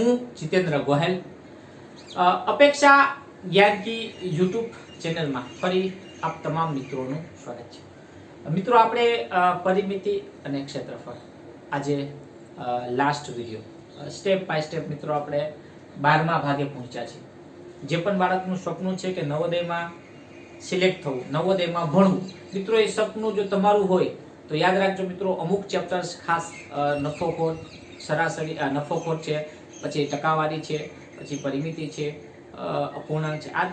હું જીતેન્દ્ર ગોહેલ. અપેક્ષા જ્ઞાનકી યુટ્યુબ ચેનલમાં ફરી આપ તમામ મિત્રોનું સ્વાગત છે. મિત્રો, આપણે પરિમિતિ અને ક્ષેત્રફળ આજે last video step by step મિત્રો, આપણે બારમા ભાગે પહોંચ્યા છે જે પણ બાળકનું સપનું છે કે નવોદયમાં સિલેક્ટ થવું, નવોદયમાં ભણવું. મિત્રો, એ સપનું જો તમારું હોય, તો યાદ રાખજો મિત્રો, અમુક ચેપ્ટર્સ ખાસ નફોખોર, સરાસરી નફોખોર છે. પછી ટકાવારી છે, પછી પરિમિતિ છે અપૂર્ણાંક છે. આ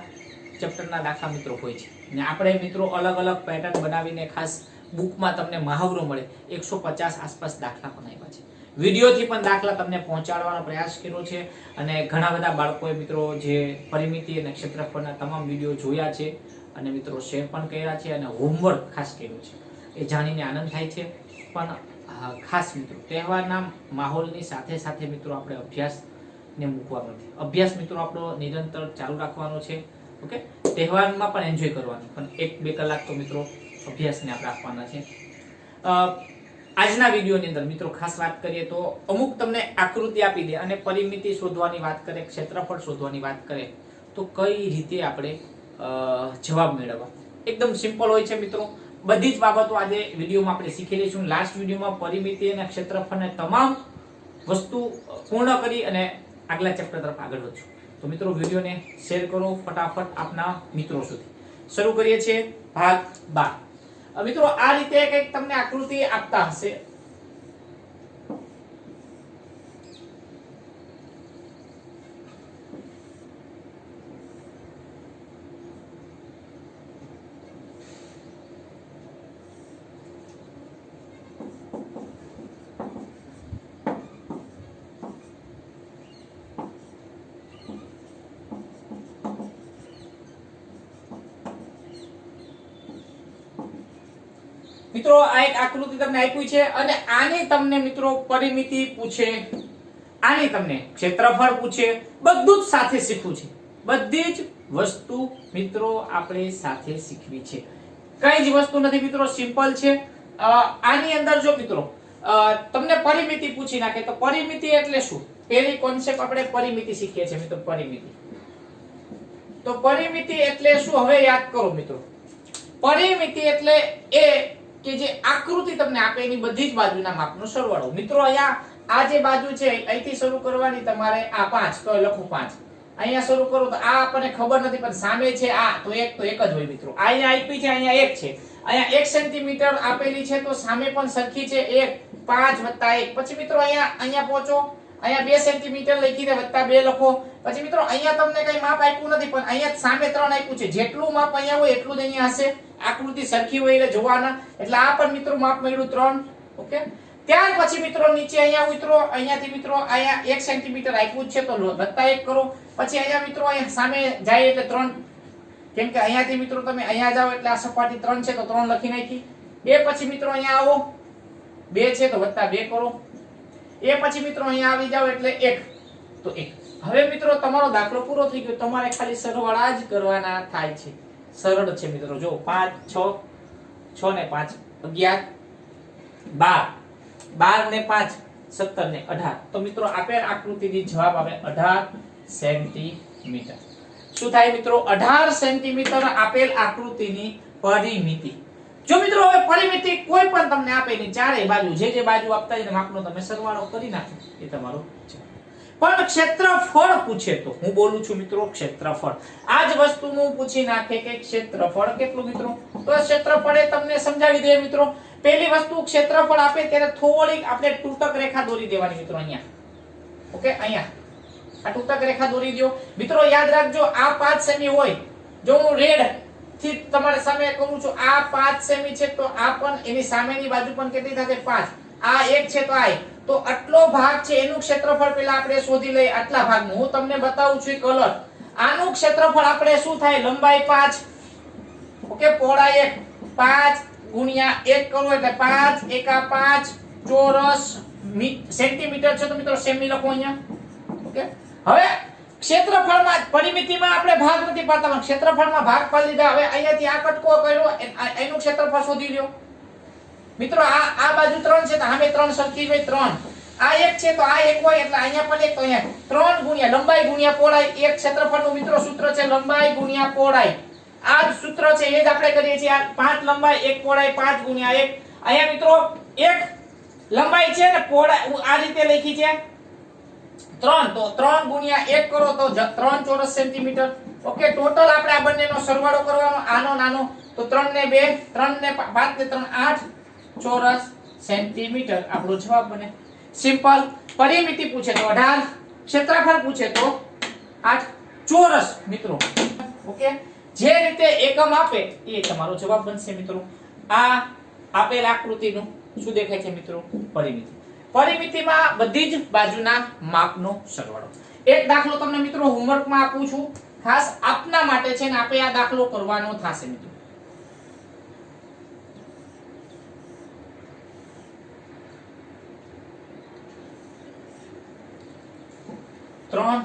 ચેપ્ટરના દાખલા મિત્રો હોય છે. ને આપણે મિત્રો અલગ અલગ પેટર્ન બનાવીને ખાસ બુકમાં તમને મહાવરો મળે. એકસો પચાસ આસપાસ દાખલા પણ આવ્યા છે. વિડીયોથી પણ દાખલા તમને પહોંચાડવાનો પ્રયાસ કર્યો છે. અને ઘણા બધા બાળકોએ મિત્રો જે પરિમિતિ અને ક્ષેત્રફળના તમામ વીડિયો જોયા છે અને મિત્રો શેર પણ કર્યા છે અને હોમવર્ક ખાસ કર્યું છે. એ જાણીને આનંદ થાય છે. પણ ખાસ મિત્રો, તહેવારના માહોલની સાથે સાથે મિત્રો આપણે અભ્યાસને મૂકવાનો નથી અભ્યાસ મિત્રો આપણો નિરંતર ચાલુ રાખવાનો છે, ઓકે? તહેવારમાં પણ એન્જોય કરવાનું, પણ એક બે કલાક તો મિત્રો અભ્યાસને આપણે આપવાના છે. આજના વિડીયોની અંદર મિત્રો ખાસ વાત કરીએ તો અમુક તમને આકૃતિ આપી દે અને પરિમિતિ શોધવાની વાત કરે, ક્ષેત્રફળ શોધવાની વાત કરે, તો કઈ રીતે આપણે જવાબ મેળવવા? એકદમ સિમ્પલ હોય છે મિત્રો. બધી જ બાબતો આજે વિડીયોમાં આપણે શીખી લઈશું લાસ્ટ વિડીયોમાં પરિમિતિ અને ક્ષેત્રફળને તમામ વસ્તુ પૂર્ણ કરી અને આગલા ચેપ્ટર તરફ આગળ વધશું. તો મિત્રો, વિડીયોને શેર કરો ફટાફટ આપના મિત્રો સુધી. શરૂ કરીએ છીએ ભાગ બાર. મિત્રો, આ રીતે કંઈક તમને આકૃતિ આપતા હશે. મિત્રો, આ એક આકૃતિ તમને આપી છે અને આની તમને મિત્રો પરિમિતિ પૂછે, આની તમને ક્ષેત્રફળ પૂછે, બધું જ સાથે શીખવું છે. બધી જ વસ્તુ મિત્રો આપણે સાથે શીખવી છે. કઈ જ વસ્તુ નથી મિત્રો, સિમ્પલ છે. આની અંદર જો મિત્રો તમને પરિમિતિ પૂછી નાખે, તો પરિમિતિ એટલે શું? પહેલી કોન્સેપ્ટ આપણે પરિમિતિ શીખીએ છીએ મિત્રો, પરિમિતિ. તો પરિમિતિ એટલે શું? હવે યાદ કરો મિત્રો. પરિમિતિ એટલે એ કે જે આકૃતિ તમને આપે એની બધી જ બાજુના માપનો સરવાળો. મિત્રો, અહીંયા આ જે બાજુ છે, અહીંથી શરૂ કરવાની તમારે આ પાંચ, તો લખો પાંચ. અહીંયા શરૂ કરો તો આ આપણને ખબર નથી, પણ સામે છે આ, તો એક તો એક જ હોય મિત્રો. અહીંયા આપી છે, અહીંયા એક છે. અહીંયા એક સેન્ટીમીટર આપેલી છે, તો સામે પણ સરખી છે, એક, પાંચ વત્તા એક. પછી મિત્રો, અહીંયા અહીંયા પહોંચો. અહીંયા બે સેન્ટીમીટર લખીને વત્તા બે લખો. પછી મિત્રો, અહીંયા તમને કઈ માપ આપ્યું નથી, પણ અહીંયા સામે ત્રણ આપ્યું છે. જેટલું માપ અહીંયા હોય એટલું જ અહીંયા હશે. આકૃતિ સરખી હોય એટલે જોવાના. એટલે આ પણ મિત્રો માપ મળ્યું ત્રણ. ઓકે? ત્યાર પછી મિત્રો નીચે અહીંયા ઉતરો. અહીંયાથી મિત્રો અહીંયા એક સેન્ટીમીટર આપ્યું છે, તો વત્તા એક કરો. પછી અહીંયા મિત્રો અહીંયા સામે જાય એટલે ત્રણ. કેમ કે અહીંયાથી મિત્રો તમે અહીંયા જાઓ એટલે આ સપાટી ત્રણ છે, તો ત્રણ લખી નાખી. એ પછી મિત્રો અહીંયા આવો. બે છે, તો વત્તા બે કરો. એ પછી મિત્રો અહીંયા આવી જાઓ એટલે એક. તો એક. હવે મિત્રો તમારો દાખલો પૂરો થઈ ગયો. તમારે ખાલી સરવાળા જ કરવાના થાય છે. સરળ છે મિત્રો. જો પાંચ, છ છ ને પાંચ, અગિયાર, બાર. બાર ને પાંચ, સત્તર ને અઢાર. તો મિત્રો આપેલ આકૃતિની જવાબ આવે અઢાર સેન્ટીમીટર. શું થાય મિત્રો? અઢાર સેન્ટીમીટર આપેલ આકૃતિની પરિમિતિ. જો મિત્રો હવે પરિમિતિ કોઈ પણ તમને આપે ની ચારે બાજુ, જે જે બાજુ આપતા હોય માપનો તમે સરવાળો કરી નાખો. એ તમારો છે પણ ક્ષેત્રફળ પૂછે તો. હું બોલું છું મિત્રો ક્ષેત્રફળ. આ જ વસ્તુનું પૂછી નાખે કે ક્ષેત્રફળ કેટલું મિત્રો? તો ક્ષેત્રફળ એ તમને સમજાવી દે મિત્રો. પહેલી વસ્તુ ક્ષેત્રફળ આપે ત્યારે થોડીક આપણે તૂટક રેખા દોરી દેવાની મિત્રો અહીંયા. ઓકે, અહીંયા. આ તૂટક રેખા દોરી દો મિત્રો યાદ રાખજો, આ 5 સેમી હોય. જો હું રેડથી તમારા સામે કહું છું, આ 5 સેમી છે તો આ પણ એની સામેની બાજુ પણ કેટલી થશે? 5 આ એક છે તો આ. તો આટલો ભાગ છે, એનું ક્ષેત્રફળ પેલા આપણે શોધી લઈએ, આટલા ભાગનું. હું તમને બતાવું છું કલર આનું ક્ષેત્રફળ આપણે શું થાય? લંબાઈ 5 ઓકે, પહોળાઈ એક. 5 ગુણ્યા 1 કરો એટલે 5 એકા 5 ચોરસ સેન્ટીમીટર છે તો મિત્રો સેમી લખો અહીંયા. ઓકે? હવે ક્ષેત્રફળમાં પરિમિતિમાં આપણે ભાગ નથી પાડતા ક્ષેત્રફળમાં ભાગ પાડી લીધા હવે અહીંયાથી આ કટકો કર્યો એનું ક્ષેત્રફળ શોધી લ્યો. મિત્રો, આ આ બાજુ ત્રણ છે તો સામે ત્રણ સરખી હોય ત્રણ. આ એક છે તો આ એક હોય એટલે અહીંયા પણ એક તો અહીંયા. ત્રણ ગુણ્યા, લંબાઈ ગુણ્યા પહોળાઈ. એક ક્ષેત્રફળનું મિત્રો સૂત્ર છે લંબાઈ ગુણ્યા પહોળાઈ. આ જ સૂત્ર છે, એ જ આપણે કરીએ છીએ. આ પાંચ લંબાઈ, એક પહોળાઈ, પાંચ ગુણ્યા એક. અહીંયા મિત્રો, એક લંબાઈ છે ને પહોળાઈ આ રીતે લખી છે. ત્રણ, તો ત્રણ ગુણ્યા એક કરો તો ત્રણ ચોરસ સેન્ટીમીટર. ઓકે, ટોટલ આપણે આ બંનેનો સરવાળો કરવાનો. આનો નાનો. તો ત્રણ ને બે ત્રણ ને પાંચ ને ત્રણ, આઠ. ચોરસ સેન્ટીમીટર. આપણો જવાબ બને. સિમ્પલ પરિમિતિ પૂછે તો અઢાર, ક્ષેત્રફળ પૂછે તો આઠ. ચોરસ, મિત્રો. ઓકે જે રીતે એકમ આપે એ તમારો જવાબ બનશે, મિત્રો. આ આપેલ આકૃતિનું શું દેખાય છે, મિત્રો? પરિમિતિ. પરિમિતિમાં બધી જ બાજુના માપનો સરવાળો. એક દાખલો તમને, મિત્રો હોમવર્કમાં આપું છું. ખાસ આપના માટે છે ને, આપે આ દાખલો કરવાનો થશે, મિત્રો. ત્રણ,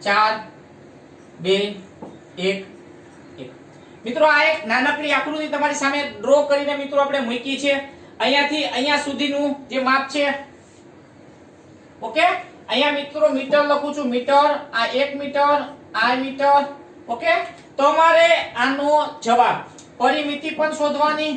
ચાર, બે, એક મિત્રો, આ એક નાનકડી આકૃતિ તમારી સામે ડ્રો કરીને મિત્રો આપણે મૂકી છે. અહીંયાથી અહીંયા સુધીનું જે માપ છે, ઓકે? અહીંયા મિત્રો મીટર લખું છું, મીટર, આ એક મીટર આ મીટર, ઓકે? તમારે આનો જવાબ, પરિમિતિ પણ શોધવાની,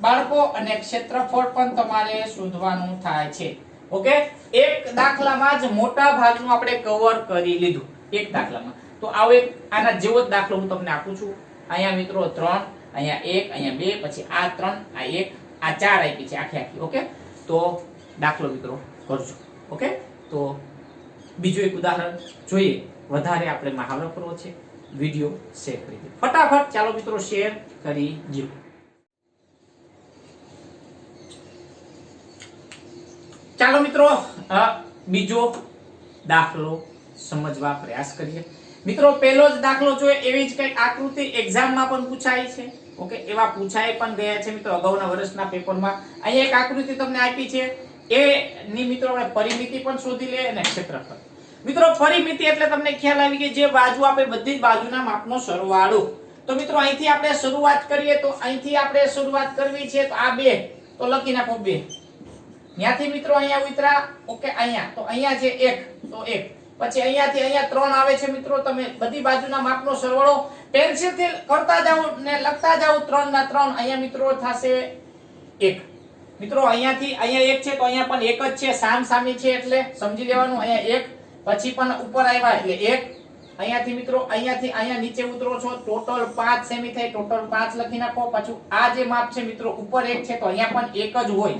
બાળકો અને ક્ષેત્રફળ પણ તમારે શોધવાનું થાય છે. ઓકે? એક દાખલામાં જ મોટા ભાગનું આપણે કવર કરી લીધું. એક દાખલામાં. તો આવો એક આના જેવો જ દાખલો હું તમને આપું છું. અહીંયા મિત્રો ત્રણ, અહીંયા એક, અહીંયા બે, પછી આ ત્રણ, આ એક, આ ચાર આપી છે આખી આખી, ઓકે? તો દાખલો મિત્રો કરજો, ઓકે? તો બીજું એક ઉદાહરણ જોઈએ. વધારે આપણે મહાવરો કરવો છે. વીડિયો શેર કરી દો. ફટાફટ ચાલો મિત્રો શેર કરી દો ચાલો મિત્રો બીજો દાખલો સમજવા પ્રયાસ કરીએ. મિત્રો, પહેલો જ દાખલો જોઈએ, એવી જ કંઈક આકૃતિ એક્ઝામમાં પણ પૂછાય છે. ઓકે, એવા પૂછાય પણ ગયા છે મિત્રો અગાઉના વર્ષના પેપરમાં. અહીંયા એક આકૃતિ તમને આપી છે. એ ની મિત્રો આપણે પરિમિતિ પણ શોધી લઈએ અને ક્ષેત્રફળ. મિત્રો, પરિમિતિ એટલે તમને ખ્યાલ આવી કે જે બાજુ આપણે બધી જ બાજુના માપનો સરવાળો. તો મિત્રો, અહીંથી આપણે શરૂઆત કરીએ, તો અહીંથી આપણે શરૂઆત કરવી છે, તો આ બે. તો લખી નાખો બે. ત્યાંથી મિત્રો અહીંયા ઉતરા, ઓકે, અહીંયા. તો અહીંયા છે એક, તો એક. પછી અહીંયાથી અહીંયા ત્રણ આવે છે મિત્રો, તમે બધી બાજુના માપનો સરવાળો પેન્સિલથી કરતા જાઓ ને લખતા જાઓ ત્રણ ના ત્રણ અહીંયા મિત્રો થશે એક. મિત્રો, અહીંયાથી, અહીંયા એક છે, તો અહીંયા પણ એક જ છે સામ સામી છે એટલે સમજી લેવાનું, અહીંયા એક. પછી પણ ઉપર આવ્યા એટલે એક. અહીંયાથી મિત્રો, અહીંયાથી અહીંયા નીચે ઉતરો છો, ટોટલ પાંચ સેમી થાય, ટોટલ પાંચ લખી નાખો. પાછું આ જે માપ છે મિત્રો, ઉપર એક છે, તો અહીંયા પણ એક જ હોય.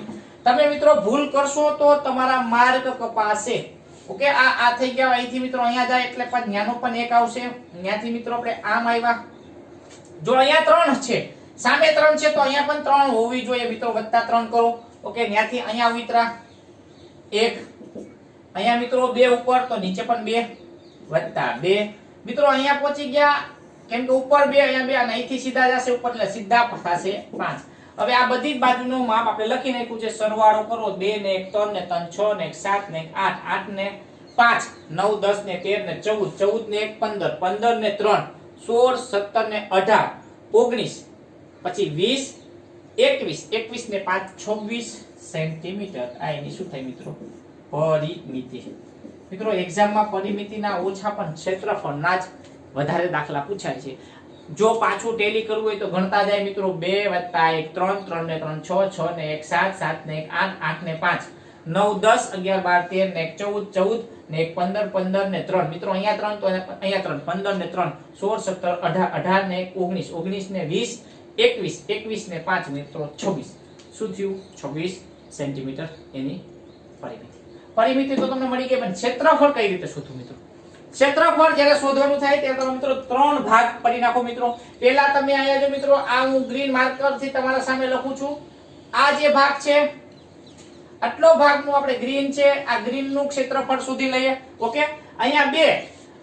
તમે મિત્રો ભૂલ કરશો તો તમારા માર્ક કપાશે. ઓકે, આ આ થઈ ગયા. અહીંથી મિત્રો અહીંયા જાય એટલે પણ ન્યાનો પણ એક આવશે. ત્યાંથી મિત્રો આપણે આમ આવ્યા. જો અહીંયા ત્રણ છે, સામે ત્રણ છે તો અહીંયા પણ ત્રણ હોવી જોઈએ મિત્રો. વત્તા ત્રણ કરો. ઓકે, ત્યાંથી અહીંયા વિતરા એક. અહીંયા મિત્રો બે ઉપર તો નીચે પણ બે. વત્તા બે. મિત્રો અહીંયા પહોંચી ગયા. કેમ કે ઉપર બે, અહીંયા બે અને અહીંથી સીધા જશે ઉપર એટલે સીધા થશે પાંચ. હવે આ બધી જ બાજુનું માપ આપણે લખી નાખ્યું છે. સરવાળો કરો, બે ને એક, ત્રણ ને ત્રણ, છ ને એક, સાત ને એક, આઠ આઠ ને પાંચ, નવ, દસ ને તેર ને ચૌદ ચૌદ ને એક, પંદર પંદર ને ત્રણ, સોળ, સત્તર ને અઢાર, ઓગણીસ, પછી વીસ, એકવીસ એકવીસ ને પાંચ, છવ્વીસ સેન્ટીમીટર. આ એની શું થાય મિત્રો? પરિમિતિ. મિત્રો એક્ઝામમાં પરિમિતિના ઓછા પણ ક્ષેત્રફળના જ વધારે દાખલા પૂછાય છે. જો પાછું ટેલી કરવું હોય તો ગણતા જાય મિત્રો બે વત્તા એક ત્રણ ત્રણ ને ત્રણ, છ છ ને એક, સાત સાત ને એક, આઠ આઠ ને પાંચ, નવ, દસ, અગિયાર, બાર તેર ને એક, ચૌદ ચૌદ ને એક, પંદર પંદર ને ત્રણ. મિત્રો, અહીંયા ત્રણ તો અહીંયા ત્રણ. પંદર ને ત્રણ. સોળ, સત્તર, અઢાર અઢાર ને એક, ઓગણીસ ઓગણીસ ને વીસ, એકવીસ એકવીસ ને પાંચ મિત્રો, છવ્વીસ. શું થયું? છવ્વીસ સેન્ટીમીટર એની પરિમિતિ. પરિમિતિ તો તમને મળી ગઈ, પણ ક્ષેત્રફળ કઈ રીતે શોધવું મિત્રો? ક્ષેત્રફળ જ્યારે શોધવાનું થાય ત્યારે તમે મિત્રો ત્રણ ભાગ પડી નાખો મિત્રો. પહેલા તમે અહીંયા જો મિત્રો, આ હું ગ્રીન માર્કરથી તમારા સામે લખું છું. આ જે ભાગ છે, આટલો ભાગનું આપણે ગ્રીન છે, આ ગ્રીનનું ક્ષેત્રફળ શોધી લઈએ. ઓકે અહીંયા બે,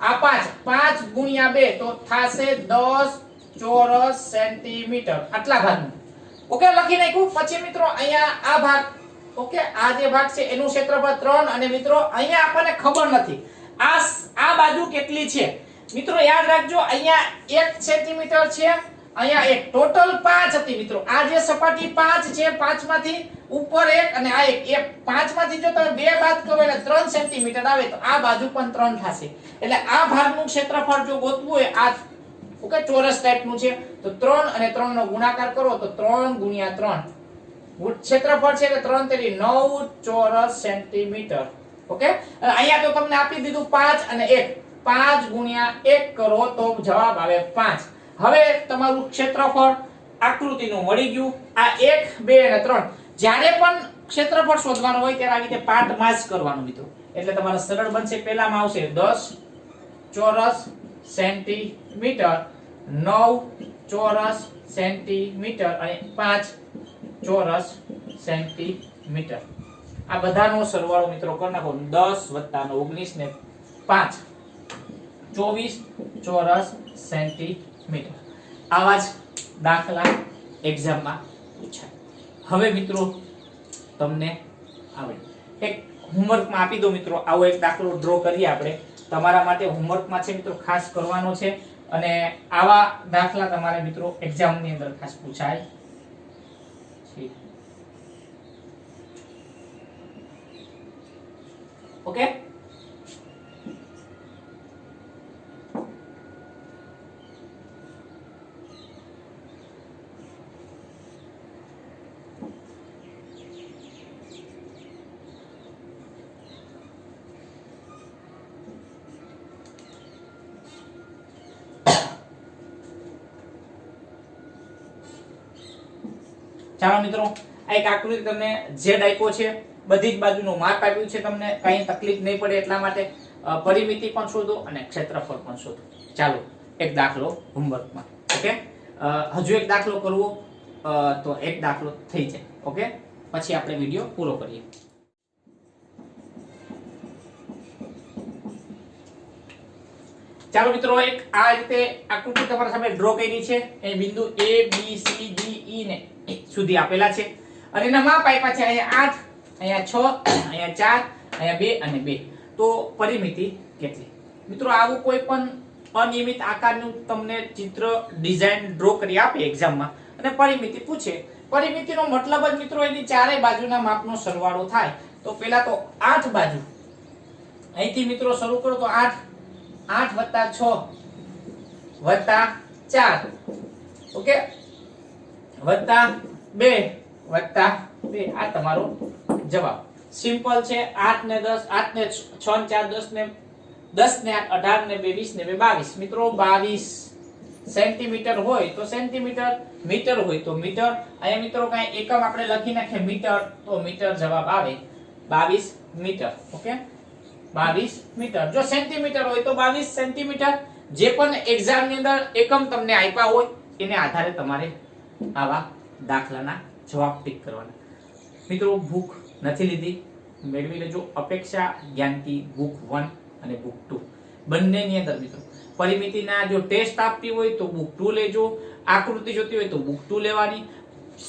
આ પાંચ પાંચ ગુણ્યા બે તો થાશે દસ ચોરસ સેન્ટીમીટર આટલા ભાગનું. ઓકે લખી નાખ્યું. પછી મિત્રો અહીંયા આ ભાગ ઓકે આ જે ભાગ છે, એનું ક્ષેત્રફળ ત્રણ અને મિત્રો, અહીંયા આપણને ખબર નથી. આ આ બાજુ કેટલી છે? મિત્રો, યાદ રાખજો, અહીંયા એક સેન્ટીમીટર છે, અહીંયા એક ટોટલ પાંચ હતી મિત્રો. આ જે સપાટી પાંચ છે, પાંચમાંથી ઉપર એક અને આ એક. એ પાંચમાંથી જો તમે બે બાદ કરો એટલે ત્રણ સેન્ટીમીટર આવે, તો આ બાજુ પણ ત્રણ થશે. એટલે આ ભાગનું ક્ષેત્રફળ જો ગોતવું હોય, આ ઓકે, ચોરસ ટાઈપનું છે, તો ત્રણ અને ત્રણ નો ગુણાકાર કરો, તો ત્રણ ગુણ્યા ત્રણ. ક્ષેત્રફળ છે, એટલે ત્રણ તેરી નવ ચોરસ સેન્ટીમીટર. ઓકે? અહીંયા તો તમને આપી દીધું પાંચ અને એક. પાંચ ગુણ્યા એક કરો તો જવાબ આવે પાંચ. હવે તમારું ક્ષેત્રફળ આકૃતિનું મળી ગયું. આ એક, બે અને ત્રણ. જ્યારે પણ ક્ષેત્રફળ શોધવાનું હોય ત્યારે આવી રીતે પાર્ટમાં જ કરવાનું મિત્રો. એટલે તમારે સરળ બનશે. પહેલામાં આવશે દસ ચોરસ સેન્ટીમીટર, નવ ચોરસ સેન્ટીમીટર અને પાંચ ચોરસ સેન્ટીમીટર. આ બધાનો સરવાળો મિત્રો કરી નાખો. દસ વત્તા ઓગણીસ ને પાંચ. ચોવીસ ચોરસ સેન્ટીમીટર. આવા જ દાખલા એક્ઝામમાં પૂછાય. હવે મિત્રો તમને આવડે. એક હોમવર્કમાં આપી દો મિત્રો. આવો એક દાખલો ડ્રો કરીએ આપણે. તમારા માટે હોમવર્કમાં છે મિત્રો ખાસ કરવાનો છે. અને આવા દાખલા તમારે મિત્રો એક્ઝામની અંદર ખાસ પૂછાય છે ઓકે ચાલો મિત્રો આ એક આકૃતિ તમને જે આપ્યો છે. બધી જ બાજુનું માપ આપ્યું છે તમને. કઈ તકલીફ નહીં પડે એટલા માટે પરિમિતિ પણ શોધો અને ક્ષેત્રફળ પણ શોધો. ચાલો, એક દાખલો હોમવર્કમાં. ઓકે? હજુ એક દાખલો કરવો તો એક દાખલો થઈ જાય. ઓકે? પછી આપણે વીડિયો પૂરો કરીએ. ચાલો મિત્રો, એક આ રીતે આકૃતિ તમારા સામે ડ્રો કરી છે. એ બિંદુ A, B, C, D E ને સુધી આપેલા છે. અને એના માપ આપ્યા છે અહીંયા 8 અહીંયા છ, અહીંયા ચાર, અહીંયા બે અને બે. તો પરિમિતિ કેટલી? મિત્રો, આવું કોઈ પણ અનિયમિત આકારનું તમને ચિત્ર ડિઝાઇન ડ્રો કરી આપે એક્ઝામમાં અને પરિમિતિ પૂછે. પરિમિતિનો મતલબ જ મિત્રો એની ચારે બાજુના માપનો સરવાળો થાય. તો પહેલા તો આઠ બાજુ. અહીંથી મિત્રો શરૂ કરો તો આઠ. આઠ વત્તા છ વત્તા ચાર. ઓકે? વત્તા બે વત્તા બે. આ તમારો જવાબ. સિમ્પલ છે, આઠ ને દસ, આઠ ને છ ને ચાર, દસ ને દસ ને આઠ, અઢાર ને બે, વીસ ને બે, બાવીસ. મિત્રો, બાવીસ સેન્ટીમીટર હોય તો સેન્ટીમીટર, મીટર હોય તો મીટર. અહીંયા મિત્રો કાંઈ એકમ આપણે લખી નાખીએ, મીટર, તો મીટર જવાબ આવે. બાવીસ મીટર, ઓકે? બાવીસ મીટર. જો સેન્ટીમીટર હોય તો બાવીસ સેન્ટીમીટર. જે પણ એક્ઝામની અંદર એકમ તમને આપ્યા હોય, એને આધારે તમારે આવા દાખલાના જવાબ ટીક કરવાના. મિત્રો, ભૂખ નથી લીધી. મેળવી લેજો. અપેક્ષા જ્ઞાનથી બુક વન અને બુક ટુ બંનેની અંદર મિત્રો, પરિમિતિના જો ટેસ્ટ આપતી હોય તો બુક ટુ લેજો. આકૃતિ જોતી હોય તો બુક ટુ લેવાની.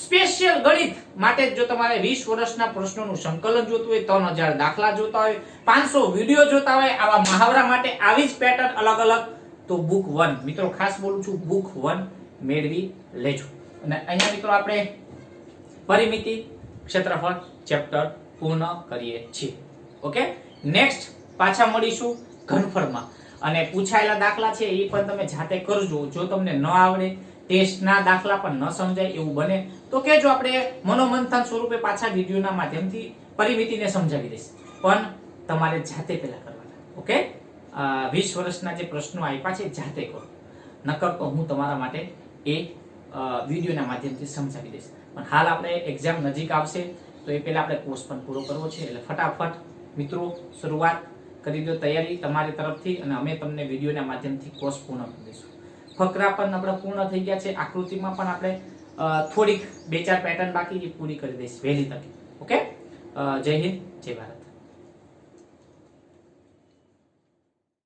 સ્પેશિયલ ગણિત માટે જો તમારે વીસ વર્ષના પ્રશ્નોનું સંકલન જોતું હોય 3000 દાખલા જોતા હોય, પાંચસો વીડિયો જોતા હોય, આવા મહાવરા માટે આવી જ પેટર્ન અલગ અલગ, તો બુક વન મિત્રો, ખાસ બોલું છું બુક વન મેળવી લેજો. અને અહીંયા મિત્રો આપણે પરિમિતિ ક્ષેત્રફળ ચેપ્ટર પૂર્ણ કરીએ છીએ. ઓકે નેક્સ્ટ પાછા મળીશું ઘનફળમાં. અને પૂછાયેલા દાખલા છે, એ પણ તમે જાતે કરજો. જો તમને ન આવડે, ટેસ્ટના દાખલા પણ ન સમજાય એવું બને, તો કેજો આપણે મનોમંથન સ્વરૂપે પાછા વિડીયોના માધ્યમથી પરિમિતિને સમજાવી દઈશ. પણ તમારે જાતે પહેલા કરવાના. ઓકે વીસ વર્ષના જે પ્રશ્નો આપ્યા છે, જાતે કરો. નકર તો હું તમારા માટે એ વિડીયોના માધ્યમથી સમજાવી દઈશ. પણ હાલ આપણે એક્ઝામ નજીક આવશે. તો એ પહેલાં આપણે કોર્સ પણ પૂરો કરવો છે. એટલે ફટાફટ મિત્રો, શરૂઆત કરી દો તૈયારી તમારી તરફથી અને અમે તમને વિડીયોના માધ્યમથી કોર્સ પૂર્ણ કરી દઈશું. ફકરા પણ આપણે પૂર્ણ થઈ ગયા છે. આકૃતિમાં પણ આપણે થોડીક બે ચાર પેટર્ન બાકી પૂરી કરી દઈશ વહેલી તકે. ઓકે જય હિન્દ, જય ભારત.